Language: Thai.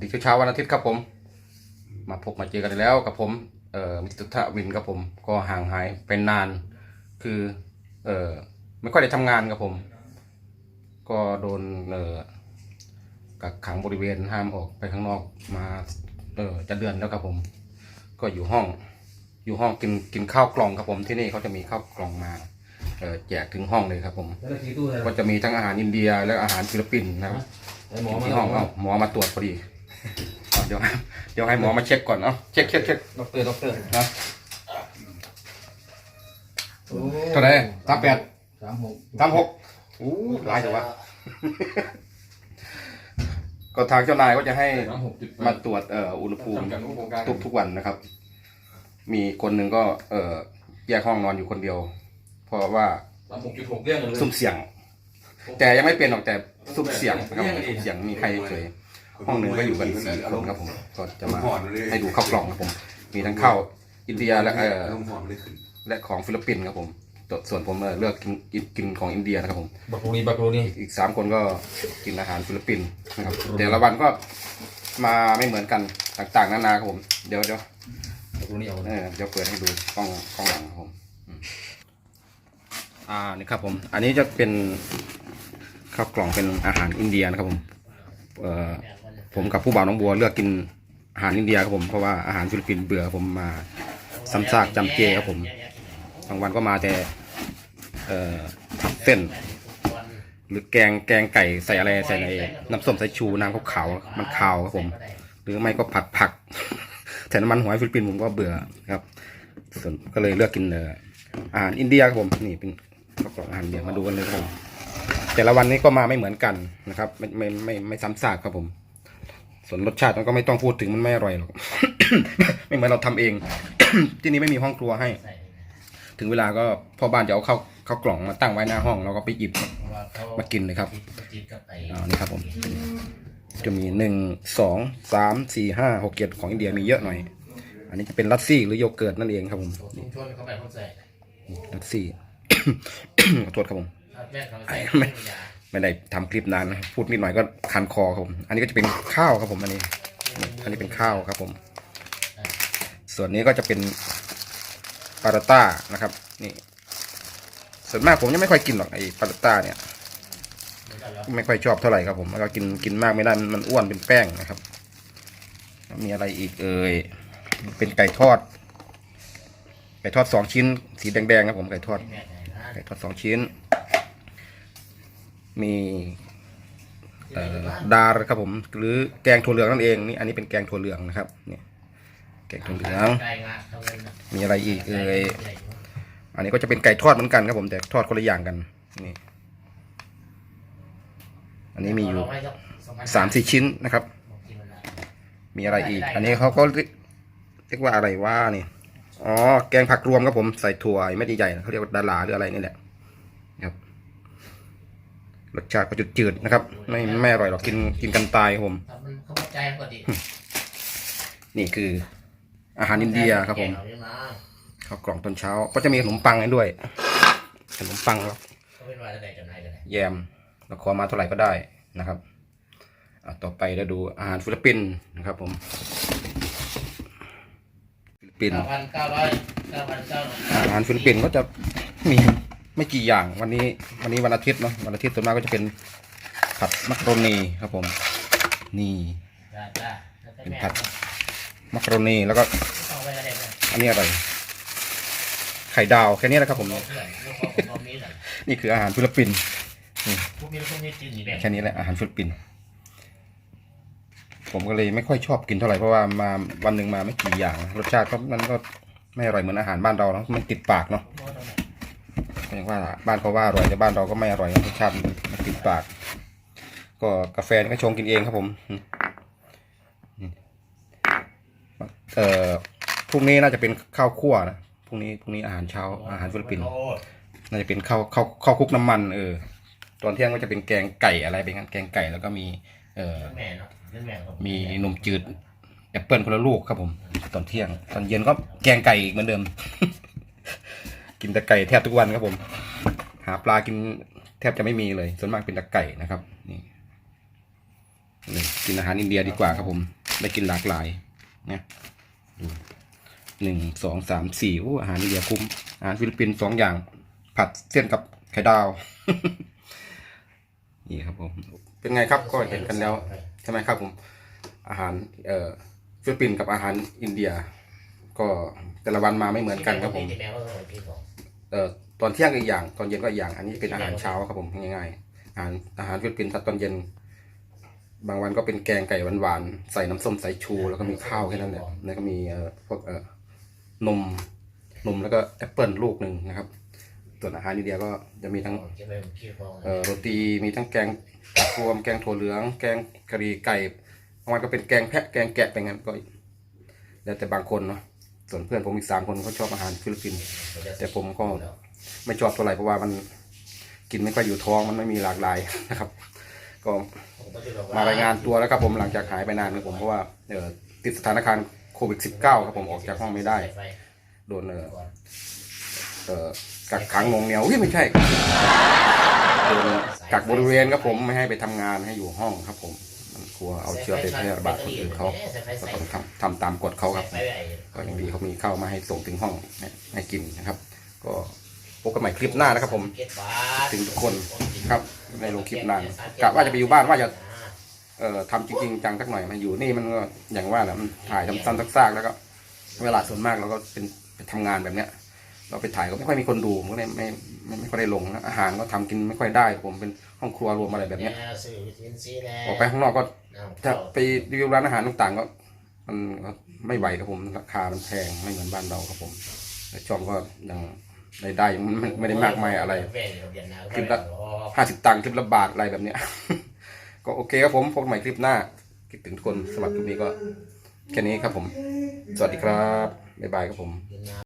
ดีเช้าๆวันอาทิตย์ครับผม มาพบมาเจอกันอีกแล้วกับผม เอ่อมิสเตอร์ทวินครับผม ก็ห่างหายไปนาน คือ เอ่อไม่ค่อยได้ทำงานครับผม ก็โดน เอ่อกักขังบริเวณห้ามออกไปข้างนอกมาเออจะเดือนแล้วครับผม ก็อยู่ห้อง อยู่ห้องกินกินข้าวกล่องครับผมที่นี่เขาจะมีข้าวกล่องมาเออแจกถึงห้องเลยครับผมแล้วกี่ตู้เลยก็จะมีทั้งอาหารอินเดียและอาหารฟิลิปปินส์นะครับไอ้หมอมาที่ห้องเอาหมอมาตรวจพอดีเอาเดี๋ยวให้เดี๋ยวให้หมอมาเช็คก่อนเนาะเช็คเช็คเช็คด็อกเตอร์ด็อกเตอร์นะเท่าไหร่สามแปดสามหกสามหกอู้หลายแต่ว่าก็ทางเจ้านายก็จะให้สามหกจุดมาตรวจเอ่ออุณหภูมิทำกันโครงการทุกทุกวันนะครับ มีคนหนึ่งก็ เอ่อแยกห้องนอนอยู่คนเดียว เพราะว่าสามหกจุดหกเรื่องกันเลยสุ่มเสี่ยง แต่ยังไม่เป็นหรอกแต่สุ่มเสี่ยงนะครับสุ่มเสี่ยงมีใครเคย ห้องหนึ่งก็อยู่กันสี่คนครับผมก็จะมาให้ดูข้าวกล่องครับผม มีทั้งข้าวอินเดียและเอ่อลมหอมเลยขึ้นและของฟิลิปปินส์ครับผมส่วนส่วนผมเอ่อเลือกกินกินกินของอินเดียนะครับผมบักโรนีบักโรนีอีกอีกสามคนก็กินอาหารฟิลิปปินส์นะครับแต่ละวันก็มาไม่เหมือนกันต่างๆนานาครับผม เดี๋ยวเดี๋ยวบักโรนีเอาเออเดี๋ยวเปิดให้ดูกล้องกล้องหลังครับผมอืมอ่านี่ครับผม อันนี้จะเป็นข้าวกล่องเป็นอาหารอินเดียนะครับผมเอ่อ ผมกับผู้บ่าวน้องบัวเลือกกินอาหารอินเดียครับผมเพราะว่าอาหารฟิลิปปินส์เบื่อผมมาซ้ำซากจำเจครับผมบางวันก็มาแต่เส้น หรือแกงแกงไก่ใส่อะไรใส่ในน้ำส้มสายชูน้ำขาวๆมันขาวครับผม หรือไม่ก็ผัดผักแต่น้ำมันหอยฟิลิปปินส์ผมก็เบื่อครับ ส่วนก็เลยเลือกกินเอ่อาหารอินเดียครับผมนี่เป็นข้าวกล่องอาหารเดียมาดูกันเลยครับผมแต่ละวันนี้ก็มาไม่เหมือนกันนะครับ ไม่ไม่ไม่ไม่ซ้ำซากครับผม ส่วนรสชาติมันก็ไม่ต้องพูดถึงมันไม่อร่อยหรอก ไม่เหมือนเราทำเอง ที่นี่ไม่มีห้องครัวให้ ถึงเวลาก็พ่อบ้านจะเอาข้าวข้าวกล่องมาตั้งไว้หน้าห้องเราก็ไปหยิบมากินเลยครับอ่านี่ครับผมจะมีหนึ่งสองสามสี่ห้าหกเจ็ดของอินเดียมีเยอะหน่อย อันนี้จะเป็นลัสซี่หรือโยเกิร์ตนั่นเองครับผมชุมชนเข้าไปเขาใส่ลัสซี่ขอโทษครับผมแม่เขาใส่ ไม่ได้ทำคลิปนานพูดนิดหน่อยก็คันคอครับผมอันนี้ก็จะเป็นข้าวครับผมอันนี้ อันนี้เป็นข้าวครับผม ส่วนนี้ก็จะเป็นปาราต้านะครับนี่ส่วนมากผมยังไม่ค่อยกินหรอกไอ้ปาราต้าเนี่ย ไม่ค่อยชอบเท่าไหร่ครับผมแล้วก็กินกินมากไม่ได้มันมันอ้วนเป็นแป้งนะครับ มีอะไรอีกเอ่ยเป็นไก่ทอดไก่ทอดสองชิ้น สีแดงๆครับผมไก่ทอดไก่ทอดสองชิ้น มีดาร์ครับผม หรือแกงถั่วเหลืองนั่นเองนี่อันนี้เป็นแกงถั่วเหลืองนะครับเนี่ยแกงถั่วเหลืองมีอะไรอีกเอ่ยอันนี้ก็จะเป็นไก่ทอดเหมือนกันครับผมแต่ทอดคนละอย่างกันนี่อันนี้มีอยู่สามสี่ชิ้นนะครับ มีอะไรอีก อันนี้เขาก็เรียกว่าอะไรว่านี่อ๋อแกงผักรวมครับผมใส่ถั่วไม่ใหญ่นะเขาเรียกว่าดาราหรืออะไรนี่แหละ รสชาติก็จืดๆนะครับ ไม่ไม่อร่อยหรอกกินกินกันตายครับผมมันเขาใจกว่าดินี่คืออาหารอินเดียครับผมข้าวกล่องตอนเช้า ก็จะมีขนมปังให้ด้วย ขนมปังครับเขาเป็นว่าจะได้จำหน่ายกันไหนแยมเราขอมาเท่าไหร่ก็ได้นะครับอะต่อไปเราดูอาหารฟิลิปปินส์นะครับผมฟิลิปปินส์เก้าพันเก้าร้อยเก้าพันเก้าร้อยอาหารฟิลิปปินส์ก็จะมี ไม่กี่อย่างวันนี้วันนี้วันอาทิตย์เนาะวันอาทิตย์ส่วนมากก็จะเป็นผัดมักโรนีครับผมนี่เป็นผัดมักโรนีแล้วก็อันนี้อะไรไข่ดาวแค่นี้แหละครับผมเพื่อนลูกของผมมีหน่อยนี่คืออาหารฟิลิปปินส์พวกนี้พวกนี้จีนนี่แค่นี้แหละอาหารฟิลิปปินส์ผมก็เลยไม่ค่อยชอบกินเท่าไหร่เพราะว่ามาวันหนึ่งมาไม่กี่อย่าง รสชาติก็มันก็ไม่อร่อยเหมือนอาหารบ้านเราเนาะมันติดปากเนาะ อย่างว่าบ้านเขาว่าอร่อยแต่บ้านเราก็ไม่อร่อยรสชาติมันมันติดปาก ก็กาแฟนี่ก็ชงกินเองครับผมอืมอืมเอ่อพรุ่งนี้น่าจะเป็นข้าวคั่วนะพรุ่งนี้พรุ่งนี้อาหารเช้าอาหารฟิลิปปินส์น่าจะเป็นข้าวข้าวข้าวคลุกน้ำมัน เออ ตอนเที่ยงก็จะเป็นแกงไก่อะไรเป็นแกงไก่แล้วก็มี เอ่อแม่เนาะเรื่องแม่ครับมีนมจืดแอปเปิลคนละลูกครับผม ตอนเที่ยง ตอนเย็นก็แกงไก่อีกเหมือนเดิม กินแต่ไก่แทบทุกวันครับผม หาปลากินแทบจะไม่มีเลย ส่วนมากเป็นแต่ไก่นะครับนี่กินอาหารอินเดียดีกว่าครับผม ได้กินหลากหลายนะดูหนึ่งสองสามสี่โอ้อาหารอินเดียคุ้มอาหารฟิลิปปินส์สองอย่าง ผัดเส้นกับไข่ดาวนี่ครับผม เป็นไงครับก็เห็นกันแล้วใช่ไหมครับผม อาหารเอ่อฟิลิปปินส์กับอาหารอินเดีย ก็แต่ละวันมาไม่เหมือนกันครับผมที่แมวก็ เอ่อตอนเที่ยงอีกอย่าง ตอนเย็นก็อีกอย่าง อันนี้เป็นอาหารเช้าครับผมง่ายๆอาหารอาหารฟิลิปปินส์ตอนเย็น บางวันก็เป็นแกงไก่หวานๆใส่น้ำส้มสายชู แล้วก็มีข้าวแค่นั้นแหละแล้วก็มีเอ่อพวกเอ่อนมนมแล้วก็แอปเปิลลูกหนึ่งนะครับ ส่วนอาหารอินเดียก็จะมีทั้งเอ่อโรตีมีทั้งแกงรวมแกงถั่วเหลือง แกงกะหรี่ไก่บางวันก็เป็นแกงแพะแกงแกะไปงั้นก็แล้วแต่บางคนเนาะ ส่วนเพื่อนผมอีกสามคนเขาชอบอาหารฟิลิปปินส์แต่ผมก็ไม่ชอบเท่าไหร่เพราะว่ามันกินไม่ค่อยอยู่ท้องมันไม่มีหลากหลายนะครับ ก็มารายงานตัวแล้วครับผมหลังจากหายไปนานครับผมเพราะว่าเอ่อติดสถานการณ์โควิด -19 ครับผมออกจากห้องไม่ได้ โดนเอ่อเอ่อกักขังหนวงเหนียวเฮ้ยไม่ใช่โดนกักบริเวณครับผมไม่ให้ไปทำงานให้อยู่ห้องครับผมมัน กลัวเอาเชื้อไปแพร่ระบาดคนอื่นเขาก็ต้องทำทำตามกฎเขาครับ ก็ยังดีเขามีเข้าวมาให้ส่งถึงห้องให้กินนะครับ ก็พบกันใหม่คลิปหน้านะครับผมถึงทุกคนครับในลงคลิปนานกะว่าจะไปอยู่บ้านว่าจะเอ่อทำจริงๆจังสักหน่อยมาอยู่นี่มันก็อย่างว่าแหละมันถ่ายทำซ้ำซากๆแล้วก็ เวลาส่วนมากเราก็เป็นไปทำงานแบบเนี้ย เราไปถ่ายก็ไม่ค่อยมีคนดูมันก็เลยไม่ไม่ไม่ค่อยได้ลงนะอาหารก็ทำกินไม่ค่อยได้ ผมเป็นห้องครัวรวมอะไรแบบเนี้ยออกไปข้างนอกก็จะไปรีวิวร้านอาหารต่างๆก็มันก็ไม่ไหวครับผมราคามันแพงไม่เหมือนบ้านเราครับผมแต่ช่องก็ยังรายได้ยังไม่ไม่ได้มากมายอะไรคลิปละห้าสิบตังค์คลิปละบาทอะไรแบบเนี้ย ก็โอเคครับผมพบกันใหม่คลิปหน้าคิดถึงทุกคนสำหรับคลิปนี้ก็ แค่นี้ครับผม สวัสดีครับบ๊ายบายครับผม